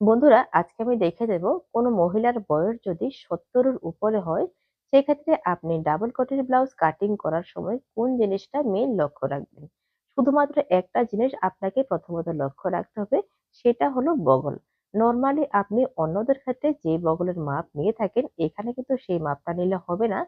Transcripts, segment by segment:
বন্ধুরা, আজকে আমি দেখে দেব কোনো মহিলার বয়স যদি সত্তরের উপরে হয়, সেক্ষেত্রে আপনি ডাবল কটের ব্লাউজ কাটিং করার সময় কোন জিনিসটা মেন লক্ষ্য রাখবেন? শুধুমাত্র একটা জিনিস আপনাকে প্রথমত লক্ষ্য রাখতে হবে, সেটা হলো বগল। নর্মালি আপনি অন্যদের ক্ষেত্রে যে বগলের মাপ নিয়ে থাকেন, এখানে কিন্তু সেই মাপটা নিলে হবে না।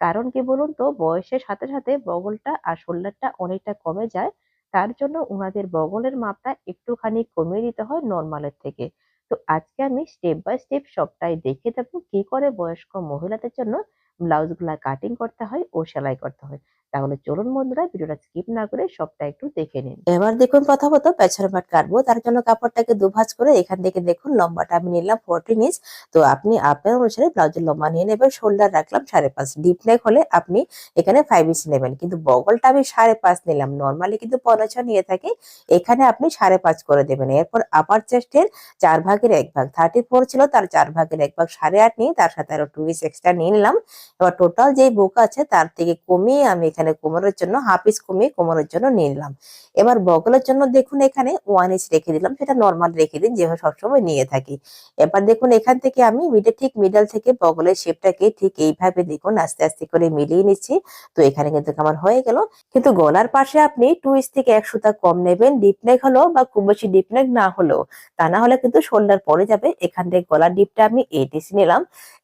কারণ কি বলুন তো, বয়সের সাথে সাথে বগলটা আর শোল্ডারটা অনেকটা কমে যায়, তার জন্য ওনাদের বগলের মাপটা একটুখানি কমিয়ে দিতে হয় নর্মালের থেকে। তো আজকে আমি স্টেপ বাই স্টেপ সবটাই দেখে দেবো কি করে বয়স্ক মহিলাদের জন্য ব্লাউজগুলা কাটিং করতে হয়, ও সেলাই করতে হয়। তাহলে চলুন বন্ধুরা, ভিডিওটা স্কিপ না করে সবটা একটু দেখে নিন। এবার দেখুন প্রথমত পেছনের পাট কাটবো, তার জন্য কাপড়টাকে দুভাজ করে এখান থেকে দেখুন লম্বাটা আমি নিলাম ফোরটিন ইঞ্চ তো আপনি আপনার অনুসারে ব্লাউজের লম্বা নিয়ে নেবেন শোল্ডার রাখলাম সাড়ে পাঁচ। ডিপ নেক হলে আপনি এখানে ফাইভ ইঞ্চ নেবেন, কিন্তু বগলটা আমি সাড়ে পাঁচ নিলাম। নর্মালি কিন্তু পনেরো ছ নিয়ে থাকি, এখানে আপনি সাড়ে পাঁচ করে দেবেন। এরপর আপার চেস্টের চার ভাগের এক ভাগ থার্টি ফোর ছিল, তার চার ভাগের এক ভাগ সাড়ে আট নিয়ে তার সাথে আরও টু ইঞ্চ এক্সট্রা নিয়ে নিলাম। এবার টোটাল যে বুক আছে তার থেকে কমিয়ে আমি এখানে কোমরের জন্য হাফ ইঞ্চ কমিয়ে কোমরের জন্য নিয়ে নিলাম। এবার বগলের জন্য দেখুন এখানে ওয়ান ইঞ্চ রেখে দিলাম, সেটা নর্মাল রেখে দিন, যেভাবে সবসময় নিয়ে থাকি। এবার দেখুন এখান থেকে আমি মিডে ঠিক মিডল থেকে বগলের শেপটাকে ঠিক এইভাবে দেখুন, আস্তে আস্তে করে মিলিয়ে নিচ্ছি। তো এখানে কিন্তু আমার হয়ে গেল। কিন্তু গলার পাশে আপনি টু ইঞ্চ থেকে এক সুতা কম নেবেন ডিপ নেক হলো বা খুব বেশি ডিপ নেক না হলেও, তা না হলে কিন্তু শোল্ডার পরে যাবে। এখান থেকে গলার ডিপটা আমি এইট ইঞ্চ নিলাম।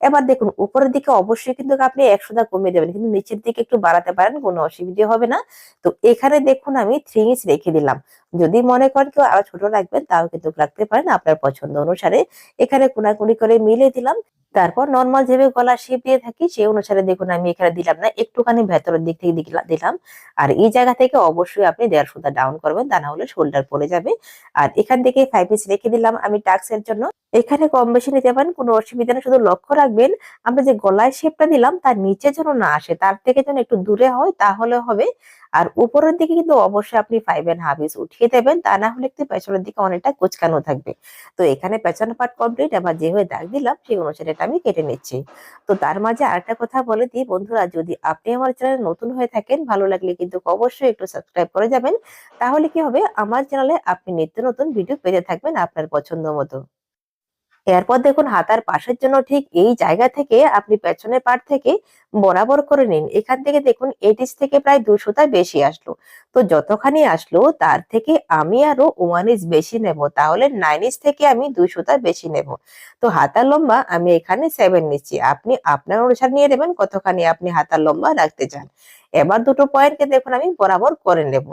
এবার দেখুন, উপরের দিকে অবশ্যই কিন্তু আপনি এক সুতা কমিয়ে দেবেন, কিন্তু নিচের দিকে একটু বাড়াতে পারেন, কোনো অসুবিধা হবে না। তো এখানে দেখুন আমি থ্রি ইঞ্চ রেখে দিলাম। যদি মনে করেন কেউ আরও ছোট রাখবেন, তাও কিন্তু রাখতে পারেন আপনার পছন্দ অনুসারে। এখানে কোনাকুনি করে মিলে দিলাম। তারপর নর্মাল যেভাবে গলা শেপ দিয়ে থাকি, সেই অনুসারে দেখুন আমি এখানে দিলাম না, একটুখানি ভেতরের দিক থেকে দিলাম। আর এই জায়গা থেকে অবশ্যই আপনি দেড় সুতা ডাউন করবেন, তা না হলে শোল্ডার পড়ে যাবে। আর এখান থেকে ফাইভ ইঞ্চ রেখে দিলাম আমি টাক্সের জন্য। এখানে কম বেশি নিতে পারেন, কোনো অসুবিধা নেই, শুধু লক্ষ্য রাখবেন আমরা যে গলায় শেপটা তার নিচে যেন না আসে, তার থেকে যেন একটু দূরে হয়, তাহলে হবে। আর উপরের দিকে কিন্তু অবশ্যই আপনি ফাইভ এন্ড হাফ ইঞ্চ উঠিয়ে দেবেন, তা না হলে একটু পেছনের দিকে অনেকটা কুচকানো থাকবে। তো এখানে পেছনের পার্ট কমপ্লিট আবার যেভাবে দাগ দিলাম, সেই অনুসারে এটা আমি কেটে নিচ্ছি। তো তার মাঝে আরেকটা কথা বলে দিই, বন্ধুরা, যদি আপনি আমার চ্যানেলে নতুন হয়ে থাকেন, ভালো লাগলে কিন্তু অবশ্যই একটু সাবস্ক্রাইব করে যাবেন। তাহলে কি হবে, আমার চ্যানেলে আপনি নিত্য নতুন ভিডিও পেতে থাকবেন আপনার পছন্দ মতো। এরপর দেখুন হাতার পাশের জন্য ঠিক এই জায়গা থেকে আপনি পেছনের পার্ট থেকে বরাবর করে নিন। এখান থেকে দেখুন এটিস থেকে প্রায় দুশোটা বেশি আসলো। তো যতখানি আসলো, তার থেকে আমি আরও ওয়ান ইঞ্চ বেশি নেব। তাহলে নাইন ইঞ্চ থেকে আমি দুশোটা বেশি নেব। তো হাতার লম্বা আমি এখানে সেভেন নিচ্ছি। আপনি আপনার অনুসার নিয়ে নেবেন কতখানি আপনি হাতার লম্বা রাখতে চান। এবার দুটো পয়েন্টকে দেখুন আমি বরাবর করে নেব।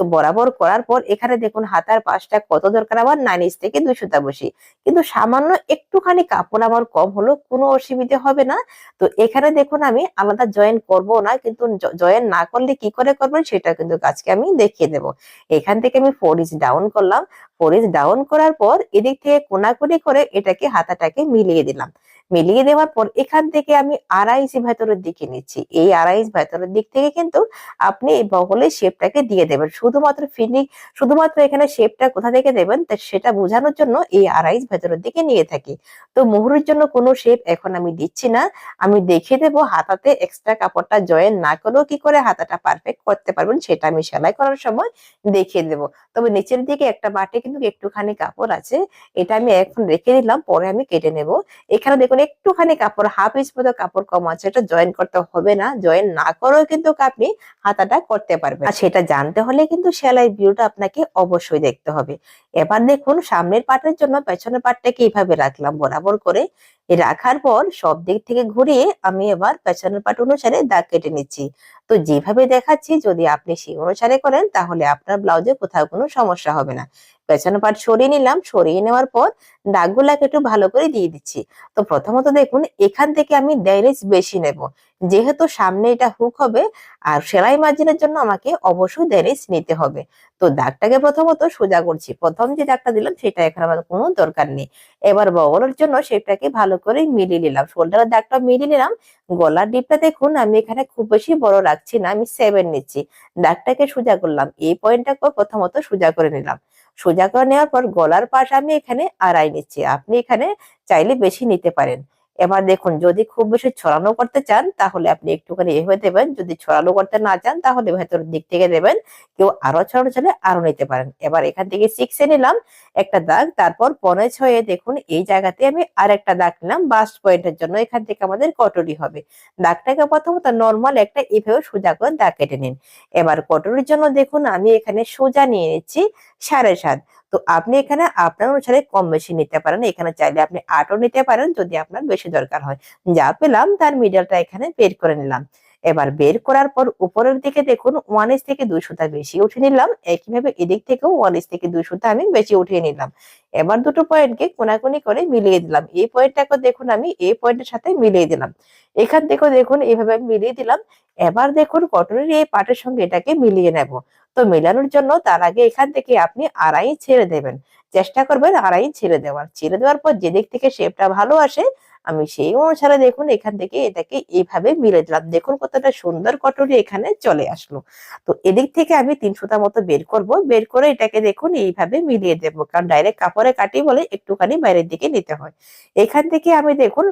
তো বরাবর করার পর এখানে দেখুন হাতার পাশটা কত দরকার? আবার নাইন ইঞ্চ থেকে দুশোটা বসি। কিন্তু সামান্য একটুখানি কাপড় আমার কম হলো, কোনো অসুবিধে হবে না। তো এখানে দেখুন আমি আলাদা জয়েন করব না, কিন্তু জয়েন না করলে কি করে করবেন? সেটা কিন্তু আজকে আমি দেখিয়ে দেব। এখান থেকে আমি ফোর ইঞ্চ ডাউন করলাম। ফোর ইঞ্চ ডাউন করার পর এদিক থেকে কোনাকুনি করে এটাকে হাতাটাকে মিলিয়ে দিলাম। মিলিয়ে দেওয়ার পর এখান থেকে আমি আড়াই ইঞ্চি ভেতরের দিকে নিচ্ছি। এই আড়াই ইঞ্চ ভেতরের দিক থেকে কিন্তু আপনি এই বগলের শেপটাকে দিয়ে দেবেন। শুধুমাত্র ফিনিং শুধুমাত্র এখানে শেপটা কোথা থেকে দেবেন সেটা বোঝানোর জন্য এই আড়াই ইঞ্চ ভেতরের দিকে নিয়ে থাকি। তো মুহুরের জন্য কোনো শেপ এখন আমি দিচ্ছি না। আমি দেখিয়ে দেবো হাতাতে এক্সট্রা কাপড়টা জয়েন না করেও কি করে হাতাটা পারফেক্ট করতে পারবেন সেটা আমি সেলাই করার সময় দেখিয়ে দেবো। তবে নিচের দিকে একটা বাটে কিন্তু একটুখানি কাপড় আছে, এটা আমি এখন রেখে দিলাম, পরে আমি কেটে নেব। এখানে দেখুন একটুখানি কাপড় হাফ ইঞ্চ মতো কাপড় কম আছে, এটা জয়েন করতে হবে না। জয়েন না করেও কিন্তু আপনি হাতাটা করতে পারবেন। আর সেটা জানতে হলে কিন্তু সেলাই ভিউটা আপনাকে অবশ্যই দেখতে হবে। এবার দেখুন, সামনের পাটের জন্য পেছনের পাটটাকে এইভাবে রাখলাম বরাবর করে। রাখার পর সব দিক থেকে ঘুরিয়ে আমি এবার পেছনের পাট অনুসারে দাগ কেটে নিচ্ছি। তো যেভাবে দেখাচ্ছি, যদি আপনি সেই অনুসারে করেন, তাহলে আপনার ব্লাউজে কোথাও কোনো সমস্যা হবে না। পেছনের পাট সরিয়ে নিলাম, সরিয়ে নেওয়ার পর দাগগুলাকে একটু ভালো করে দিয়ে দিচ্ছি। তো প্রথমত দেখুন, এখান থেকে আমি দেড় বেশি নেব। যেহেতু সামনে এটা হুক হবে, আর সেলাই মার্জিনের জন্য আমাকে অবশ্যই দেড় নিতে হবে। তো দাগটাকে প্রথমত সোজা করছি। প্রথম যে দাগটা দিলাম, সেটা এখন আমার কোনো দরকার নেই। এবার বগলের জন্য সেটাকে ভালো করে মিলিয়ে নিলাম। শোল্ডারের দাগটা মিলিয়ে নিলাম। গলার ডিপটা দেখুন, আমি এখানে খুব বেশি বড় রাখছি না, আমি সেভেন নিচ্ছি। দাগটাকে সোজা করলাম। এই পয়েন্টটাকে প্রথমত সোজা করে নিলাম। সোজা করে নেওয়ার পর গলার পাশ আমি এখানে আড়াই নিচ্ছি। আপনি এখানে চাইলে বেশি নিতে পারেন। এবার দেখুন, যদি খুব বেশি ছড়ানো করতে চান, তাহলে আপনি একটুখানি এভাবে দেবেন। যদি ছড়ানো করতে না চান, তাহলে ভেতরের দিক থেকে দেবেন। কেউ আরও ছড়ানো চাইলে আরও নিতে পারেন। এবার এখান থেকে সিক্সে নিলাম একটা দাগ। তারপর পনে ছয়ে দেখুন, এই জায়গাতে আমি আর একটা দাগ নিলাম। বাস্ট পয়েন্টের জন্য এখান থেকে আমাদের কটরি হবে। দাগটাকে প্রথমত নর্মাল একটা এভাবে সোজা করে দাগ কেটে নিন। এবার কটরির জন্য দেখুন, আমি এখানে সোজা নিয়ে নিচ্ছি সাড়ে সাত। তো আপনি এখানে আপনার অনুসারে কম বেশি নিতে পারেন। এখানে চাইলে আপনি আটও নিতে পারেন যদি আপনার বেশি দরকার হয়। যা পেলাম তার মিডলটা এখানে বের করে নিলাম। এবার বের করার পর উপরের দিকে দেখুন ওয়ান ইঞ্চ থেকে দুই সুতা বেশি উঠে নিলাম। একইভাবে এদিক থেকেও ওয়ান ইঞ্চ থেকে দুই সুতা আমি বেশি উঠিয়ে নিলাম। এবার দুটো পয়েন্টকে কোনাকুনি করে মিলিয়ে দিলাম। এই পয়েন্টটাকে দেখুন আমি এই পয়েন্টের সাথে মিলিয়ে দিলাম। এখান থেকেও দেখুন এইভাবে মিলিয়ে দিলাম। এবার দেখুন কটনের এই পাটের সঙ্গে এটাকে মিলিয়ে নেব। তো মেলানোর জন্য তার আগে এখান থেকে আপনি আড়াই ছেড়ে দেবেন। চেষ্টা করবেন আড়াই ছেড়ে দেওয়ার। ছেড়ে দেওয়ার পর যেদিক থেকে শেপটা ভালো আসে আমি সেই অনুসারে দেখুন, এখান থেকে এটাকে এইভাবে মিলে দিলাম। দেখুন কতটা সুন্দর কটরি এখানে চলে আসলো। তো এদিক থেকে আমি তিন সুতা মতো বের করব। বের করে এটাকে দেখুন, এইভাবে মিলিয়ে দেবো। কারণ ডাইরেক্ট কাপড়ে কাটি বলে একটুখানি বাইরের দিকে নিতে হয়। এখান থেকে আমি দেখুন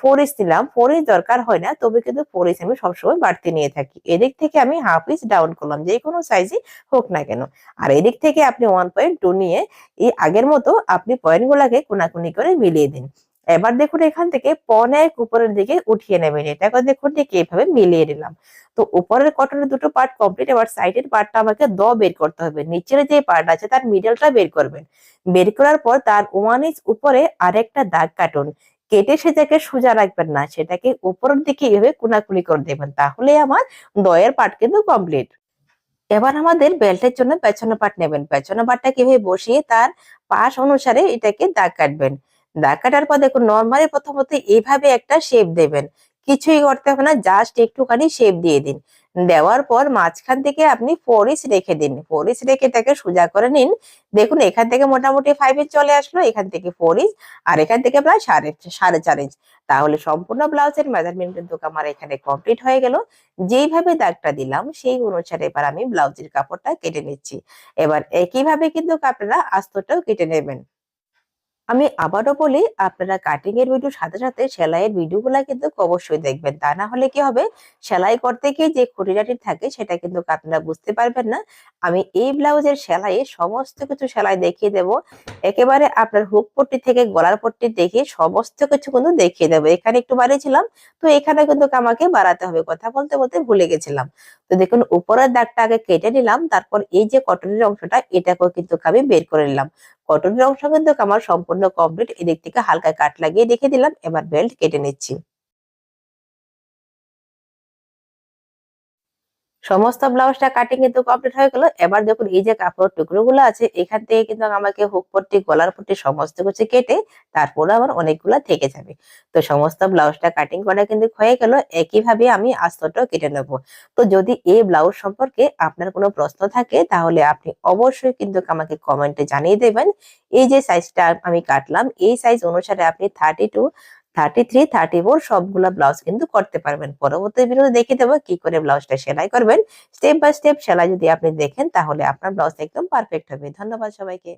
ফোর ইঞ্চ নিলাম। ফোর ইঞ্চ দরকার হয় না, তবে কিন্তু ফোর ইঞ্চ আমি সবসময় বাড়তি নিয়ে থাকি। এদিক থেকে আমি হাফ ইঞ্চ ডাউন করলাম, যে কোনো সাইজই হোক না কেন। আর এদিক থেকে আপনি ওয়ান পয়েন্ট টু নিয়ে, এই আগের মতো আপনি পয়েন্ট গুলাকে কোনাকুনি করে মিলিয়ে দিন। এবার দেখুন এখান থেকে পন এক উপরের দিকে উঠিয়ে নেবেন এটাকে দেখুন ঠিক এইভাবে মিলিয়ে নিলাম। তো উপরের কটনের দুটো পার্ট কমপ্লিট এবার সাইডের পার্টটা আমাকে দ বের করতে হবে। নিচের যে পার্ট আছে তার মিডলটা বের করবেন। বের করার পর তার ওয়ান ইঞ্চ উপরে আরেকটা দাগ কাটুন। কেটে সেটাকে সোজা রাখবেন না, সেটাকে উপরের দিকে এভাবে কোনাকুনি করে দেবেন। তাহলে আমার দয়ের পার্ট কিন্তু কমপ্লিট এবার আমাদের বেল্টের জন্য পেছনে পাট নেবেন। পেছনে পাটটা কীভাবে বসিয়ে তার পাশ অনুসারে এটাকে দাগ কাটবেন। দাগ কাটার পর দেখুন নর্মালি প্রথমত এইভাবে একটা শেপ দেবেন। কিছুই করতে হবে না জাস্ট একটুখানি শেপ দিয়ে দিন। দেওয়ার পর মাঝখান থেকে আপনি ফোর রেখে দিন। ফোর রেখে তাকে সোজা করে নিন। দেখুন, এখান থেকে মোটামুটি ফাইভ ইঞ্চ চলে আসলো, এখান থেকে ফোর ইঞ্চ আর এখান থেকে প্রায় সাড়ে সাড়ে চার ইঞ্চ তাহলে সম্পূর্ণ ব্লাউজের মেজারমেন্ট কিন্তু আমার এখানে কমপ্লিট হয়ে গেল। যেইভাবে দাগটা দিলাম, সেই অনুসারে এবার আমি ব্লাউজের কাপড়টা কেটে নিচ্ছি। এবার একইভাবে কিন্তু আপনারা আস্তটাও কেটে নেবেন। আমি আবারও বলি, আপনারা কাটিং এর ভিডিও সাথে সাথে সেলাইয়ের ভিডিও গুলা কিন্তু অবশ্যই দেখবেন। তা না হলে কি হবে? সেলাই করতে গিয়ে যে খুঁটিনাটি থাকে, সেটা কিন্তু আপনারা বুঝতে পারবেন না। আমি এই ব্লাউজের সেলাইয়ে সমস্ত কিছু সেলাই দেখিয়ে দেব। একেবারে আপনার হুক পট্টি থেকে গলার পট্টি দেখে সমস্ত কিছু কিন্তু দেখিয়ে দেবো। এখানে একটু বাড়িয়েছিলাম, তো এখানে কিন্তু আমাকে বাড়াতে হবে। কথা বলতে বলতে ভুলে গেছিলাম। তো দেখুন, উপরের দাগটা আগে কেটে নিলাম, তারপর এই যে কটনের অংশটা, এটাকেও কিন্তু আমি বের করে নিলাম। কটনের অংশ কিন্তু আমার সম্পূর্ণ কমপ্লিট এদিক থেকে হালকা কাট লাগিয়ে রেখে দিলাম, এবার বেল্ট কেটে নিচ্ছি। সমস্ত ব্লাউজটা কাটিং কিন্তু কমপ্লিট হয়ে গেল। এবার দেখুন, এই যে কাপড়ের টুকরো গুলো আছে, এখান থেকে কিন্তু আমাকে হুক পট্টি, গলার পট্টি সমস্ত কিছু কেটে তারপরে আমার অনেকগুলা থেকে যাবে। তো সমস্ত ব্লাউজটা কাটিং করা কিন্তু হয়ে গেল। একইভাবে আমি আস্তটাও কেটে নেব। তো যদি এই ব্লাউজ সম্পর্কে আপনার কোনো প্রশ্ন থাকে, তাহলে আপনি অবশ্যই কিন্তু আমাকে কমেন্টে জানিয়ে দেবেন। এই যে সাইজটা আমি কাটলাম, এই সাইজ অনুসারে আপনি thirty two thirty three thirty four সবগুলা ব্লাউজ কিন্তু করতে পারবেন। পরবর্তী ভিডিওতে দেখে দেবো কি করে ব্লাউজটা সেলাই করবেন। স্টেপ বাই স্টেপ সেলাই যদি আপনি দেখেন, তাহলে আপনার ব্লাউজ একদম পারফেক্ট হবে। ধন্যবাদ সবাইকে।